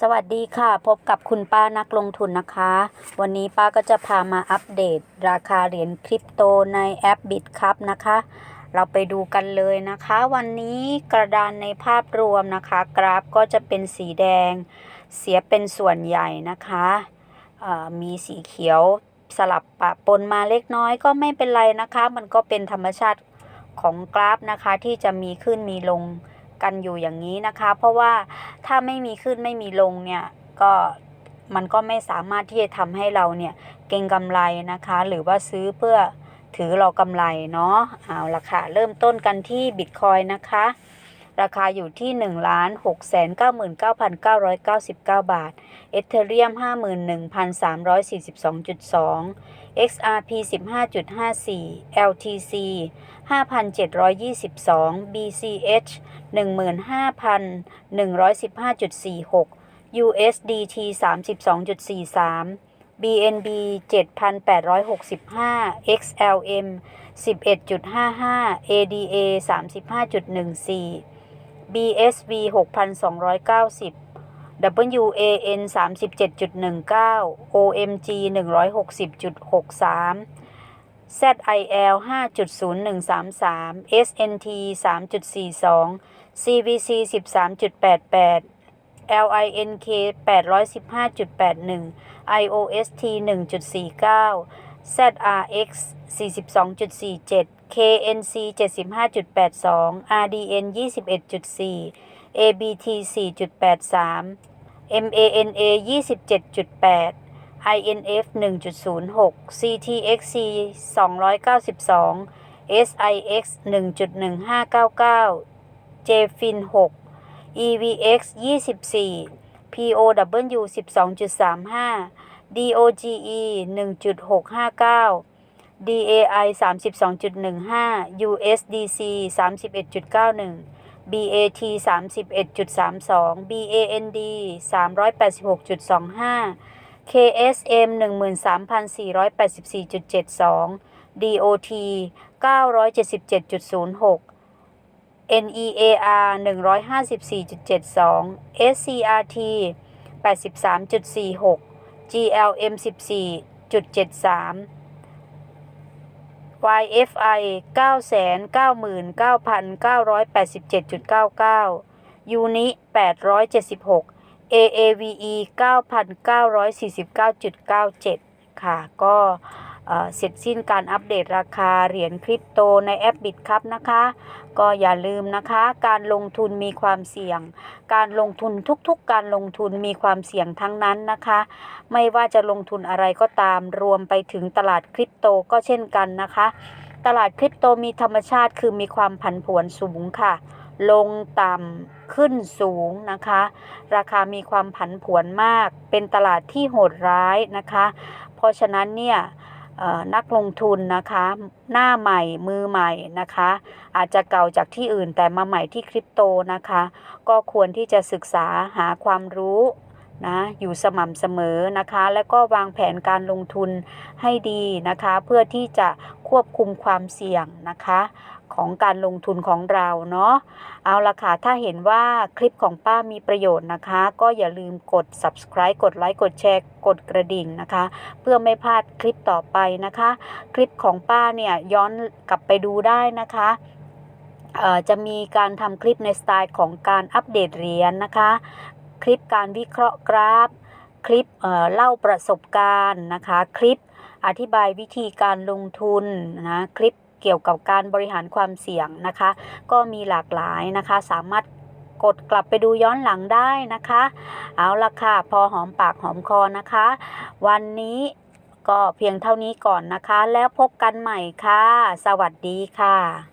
สวัสดีค่ะ พบกับคุณป้านักลงทุนนะคะ วันนี้ป้าก็จะพามาอัปเดต ราคาเหรียญคริปโตในแอป BitCup นะคะ เราไปดูกันเลยนะคะ วันนี้กระดานในภาพรวมนะคะ กราฟก็จะเป็นสีแดง เสียเป็นส่วนใหญ่นะคะมีสีเขียวสลับปะปนมาเล็กน้อยก็ไม่เป็นไรนะคะ มันก็เป็นธรรมชาติของกราฟนะคะที่จะมีขึ้นมีลง กันอยู่อย่างนี้นะคะ เพราะว่าถ้าไม่มีขึ้นไม่มีลงเนี่ยก็มันก็ไม่สามารถที่จะทำให้เราเนี่ยเก็งกำไรนะคะ หรือว่าซื้อเพื่อถือเรากำไรเนาะเอาละค่ะ เริ่มต้นกันที่บิตคอยนะคะ ราคาอยู่ที่ 1 6 9 9 9 9 9 บาท เอเธเรียม 51,342.2 XRP 15.54 LTC 5,722 BCH 15,115.46 USDT 32.43 BNB 7,865 XLM 11.55 ADA 35.14 BSV 6,290 WAN 37.19 OMG 160.63 ZIL 5.0133 SNT 3.42 CVC 13.88 LINK 815.81 IOST 1.49 ZRX 42.47 KNC 75.82 RDN 21.4 ABT 4.83 MANA 27.8 INF 1.06 CTXC 292 SIX 1.1599 JFIN 6 EVX 24 POW 12.35 DOGE 1.659 DAI 32.15 USDC 31.91 BAT 31.32 BAND 386.25 KSM 13,484.72 DOT 977.06 NEAR 154.72 SCRT 83.46 GLM 14.73 YFI 999,987.99 UNI 876 AAVE 9,949.97 ค่ะ ก็ เสร็จสิ้นการอัปเดตราคาเหรียญคริปโตในแอป BitCup นะคะ ก็อย่าลืมนะคะ การลงทุนมีความเสี่ยง การลงทุนทุกๆ การลงทุนมีความเสี่ยงทั้งนั้นนะคะ ไม่ว่าจะลงทุนอะไรก็ตามรวมไปถึงตลาดคริปโตก็เช่นกันนะคะ ตลาดคริปโตมีธรรมชาติคือมีความผันผวนสูงค่ะ ลงต่ำขึ้นสูงนะคะ ราคามีความผันผวนมาก เป็นตลาดที่โหดร้ายนะคะ เพราะฉะนั้นเนี่ย นักลงทุนนะคะ หน้าใหม่มือใหม่นะคะ อาจจะเก่าจากที่อื่นแต่มาใหม่ที่คริปโตนะคะ ก็ควรที่จะศึกษาหาความรู้ นะอยู่สม่ำเสมอนะคะ แล้วก็วางแผนการลงทุนให้ดีนะคะ เพื่อที่จะควบคุมความเสี่ยงนะคะของการลงทุนของเราเนาะเอาละค่ะ ถ้าเห็นว่าคลิปของป้ามีประโยชน์นะคะ ก็อย่าลืมกด subscribe กดไลค์กดแชร์กดกระดิ่งนะคะ เพื่อไม่พลาดคลิปต่อไปนะคะ คลิปของป้าเนี่ยย้อนกลับไปดูได้นะคะจะมีการทำคลิปในสไตล์ของการอัปเดตเหรียญนะคะ คลิปการวิเคราะห์กราฟ คลิปเเล่าประสบการณ์นะคะ คลิปอธิบายวิธีการลงทุนนะคลิปเกี่ยวกับการบริหารความเสี่ยงนะคะ ก็มีหลากหลายนะคะ สามารถกดกลับไปดูย้อนหลังได้นะคะ เอาละค่ะ พอหอมปากหอมคอนะคะ วันนี้ก็เพียงเท่านี้ก่อนนะคะ แล้วพบกันใหม่ค่ะ สวัสดีค่ะ